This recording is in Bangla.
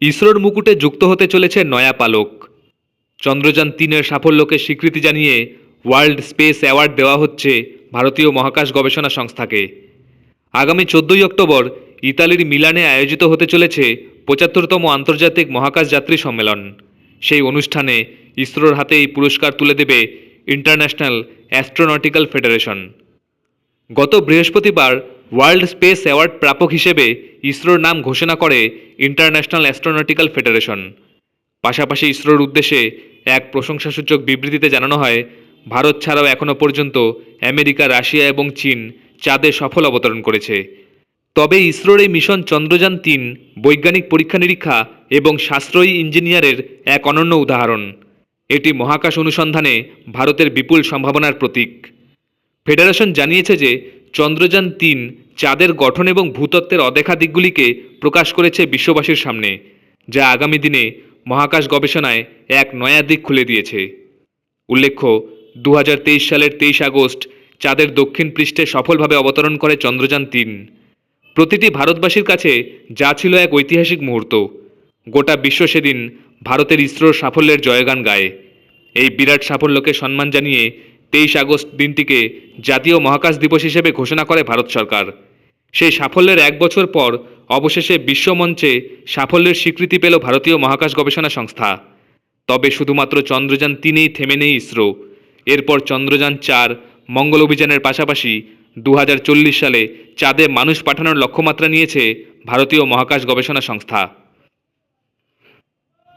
ইসরোর মুকুটে যুক্ত হতে চলেছে নয়া পালক। চন্দ্রযান তিনের সাফল্যকে স্বীকৃতি জানিয়ে ওয়ার্ল্ড স্পেস অ্যাওয়ার্ড দেওয়া হচ্ছে ভারতীয় মহাকাশ গবেষণা সংস্থাকে। আগামী চোদ্দই অক্টোবর ইতালির মিলানে আয়োজিত হতে চলেছে পঁচাত্তরতম আন্তর্জাতিক মহাকাশ যাত্রী সম্মেলন। সেই অনুষ্ঠানে ইসরোর হাতে এই পুরস্কার তুলে দেবে ইন্টারন্যাশনাল অ্যাস্ট্রোনটিক্যাল ফেডারেশন। গত বৃহস্পতিবার ওয়ার্ল্ড স্পেস অ্যাওয়ার্ড প্রাপক হিসেবে ইসরোর নাম ঘোষণা করে ইন্টারন্যাশনাল অ্যাস্ট্রোনটিক্যাল ফেডারেশন। পাশাপাশি ইসরোর উদ্দেশ্যে এক প্রশংসাসূচক বিবৃতিতে জানানো হয়, ভারত ছাড়াও এখনও পর্যন্ত আমেরিকা, রাশিয়া এবং চীন চাঁদে সফল অবতরণ করেছে। তবে ইসরোর এই মিশন চন্দ্রযান তিন বৈজ্ঞানিক পরীক্ষা নিরীক্ষা এবং সাশ্রয়ী ইঞ্জিনিয়ারের এক অনন্য উদাহরণ। এটি মহাকাশ অনুসন্ধানে ভারতের বিপুল সম্ভাবনার প্রতীক। ফেডারেশন জানিয়েছে যে চন্দ্রযান তিন চাঁদের গঠন এবং ভূতত্ত্বের অদেখা দিকগুলিকে প্রকাশ করেছে বিশ্ববাসীর সামনে, যা আগামী দিনে মহাকাশ গবেষণায় এক নয়া দিক খুলে দিয়েছে। উল্লেখ্য, দুহাজার তেইশ সালের তেইশ আগস্ট চাঁদের দক্ষিণ পৃষ্ঠে সফলভাবে অবতরণ করে চন্দ্রযান তিন। প্রতিটি ভারতবাসীর কাছে যা ছিল এক ঐতিহাসিক মুহূর্ত। গোটা বিশ্ব সেদিন ভারতের ইসরোর সাফল্যের জয়গান গায়। এই বিরাট সাফল্যকে সম্মান জানিয়ে তেইশ আগস্ট দিনটিকে জাতীয় মহাকাশ দিবস হিসেবে ঘোষণা করে ভারত সরকার। সেই সাফল্যের এক বছর পর অবশেষে বিশ্বমঞ্চে সাফল্যের স্বীকৃতি পেল ভারতীয় মহাকাশ গবেষণা সংস্থা। তবে শুধুমাত্র চন্দ্রযান তিনেই থেমে নেই ইসরো। এরপর চন্দ্রযান চার মঙ্গল অভিযানের পাশাপাশি দু হাজার চল্লিশ সালে চাঁদে মানুষ পাঠানোর লক্ষ্যমাত্রা নিয়েছে ভারতীয় মহাকাশ গবেষণা সংস্থা।